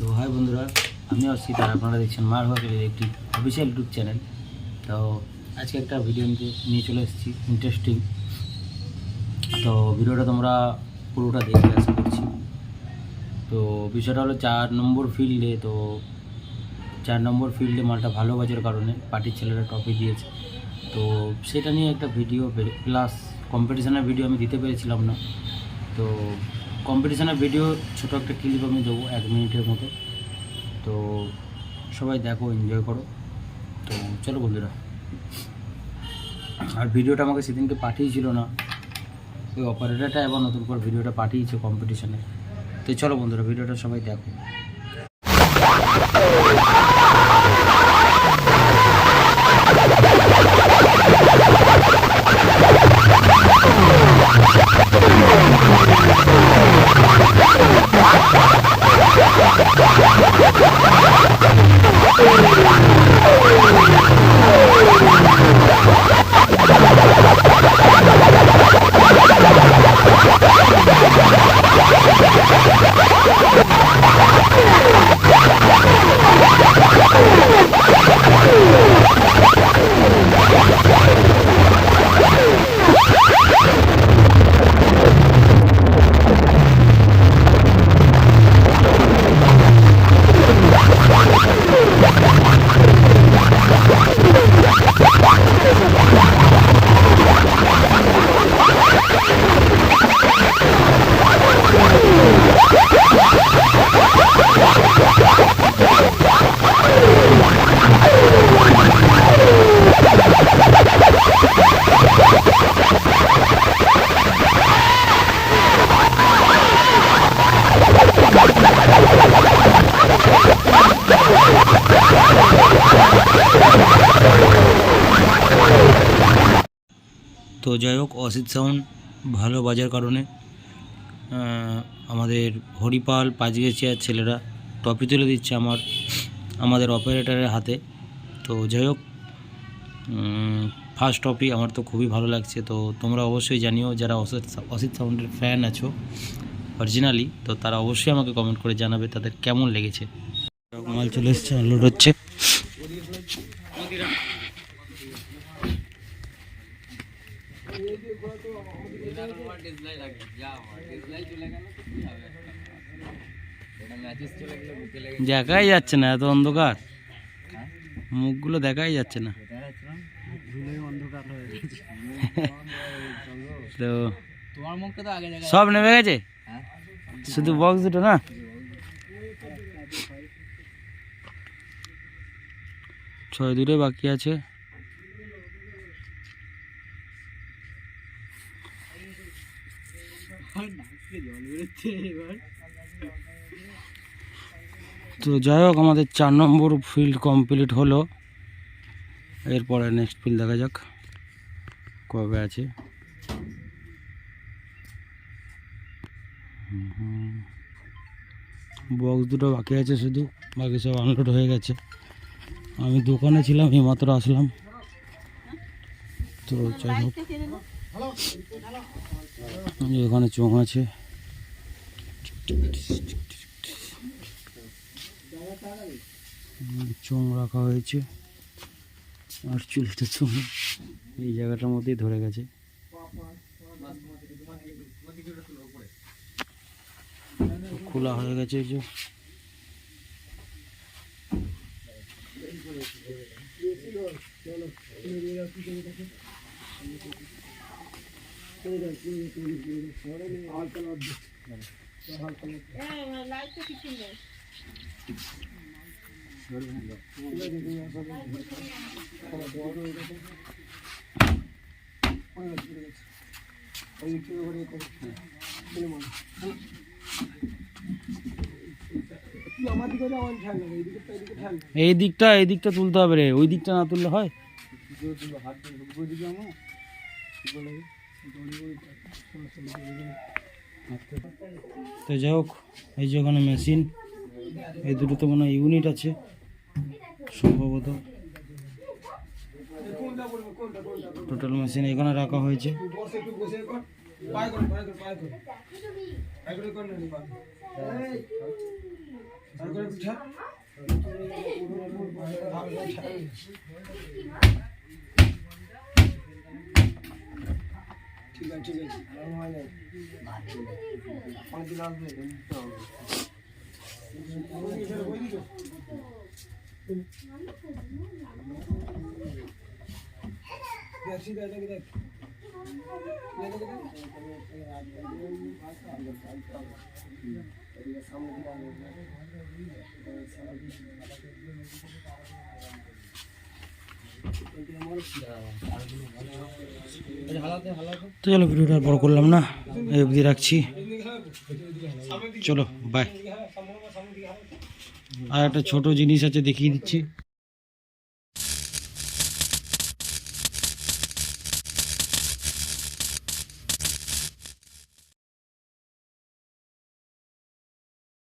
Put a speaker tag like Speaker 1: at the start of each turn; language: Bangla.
Speaker 1: তো হাই বন্ধুরা আমি অসিত আর আপনারা দেখছেন মার হোটেলের একটি অফিসিয়াল ইউটিউব চ্যানেল তো আজকে একটা ভিডিও নিয়ে চলে এসেছি ইন্টারেস্টিং তো ভিডিওটা তোমরা পুরোটা দেখে আশা করছি। তো বিষয়টা হলো চার নম্বর ফিল্ডে তো চার নম্বর ফিল্ডে মালটা ভালো বাজার কারণে, পার্টির ছেলেরা টপে দিয়েছে। তো সেটা নিয়ে একটা ভিডিও প্লাস কম্পিটিশনের ভিডিও আমি দিতে পেরেছিলাম না। তো কম্পিটিশনের ভিডিও ছোটো একটা ক্লিপ আমি দেবো এক মিনিটের মতো। তো সবাই দেখো এনজয় করো। তো চলো বন্ধুরা। আর ভিডিওটা আমাকে সেদিনকে পাঠিয়েছিল না। ওই অপারেটারটা এবার নতুন করে ভিডিওটা পাঠিয়েছে কম্পিটিশনে তো চলো বন্ধুরা ভিডিওটা সবাই দেখো। তো যাই হোক, অসিত সাউন্ড ভালো বাজার কারণে আমাদের হরিপাল পাঁচগেছিয়ার ছেলেরা টপি তুলে দিচ্ছে আমার, আমাদের অপারেটরের হাতে। তো যাই হোক ফার্স্ট টপি আমার তো খুবই ভালো লাগছে। তো তোমরা অবশ্যই জানিও, যারা অসিত অসিত সাউন্ডের ফ্যান আছো অরিজিনালি তো তারা অবশ্যই আমাকে কমেন্ট করে জানাবে, তাদের কেমন লেগেছে। মাল চলে এসছে আনলোড হচ্ছে। দেখাই যাচ্ছে না, এত অন্ধকার। মুখগুলো দেখাই যাচ্ছে না। তো সব নেমে গেছে? শুধু বক্স দুটো না? ছয় দূরে বাকি আছে। তো যাই হোক, আমাদের চার নম্বর ফিল্ড কমপ্লিট হলো। এরপরে নেক্সট ফিল্ড দেখা যাক কবে আছে। বক্স দুটো বাকি আছে শুধু, বাকি সব আনলোড হয়ে গেছে। আমি দোকানে ছিলাম, এইমাত্র আসলাম। তো যাই হোক। এখানে চোখ আছে। চোঙ রাখা হয়েছে। আর চুলটা চোঙ। এই জায়গাটার মধ্যেই ধরে গেছে। খোলা হয়ে গেছে এই যে। এই দিকটা এই দিকটা তুলতে হবে রে ওই দিকটা না তুললে হয়? তো যাই হোক, এই যে ওখানে মেশিন এই দুটো তো মনে ইউনিট আছে, সম্ভবত। টোটাল মেশিন এখানে রাখা হয়েছে।
Speaker 2: ঠিক আছে ঠিক আছে আমার হয় নাই অনেক দিন আসবে দিতে হবে ঠিক আছে দেখ দেখ
Speaker 1: তো চলো ভিডিওটা বড় করলাম না এই অবধি রাখছি। চলো বাই আর একটা ছোট জিনিস আছে দেখিয়ে দিচ্ছি।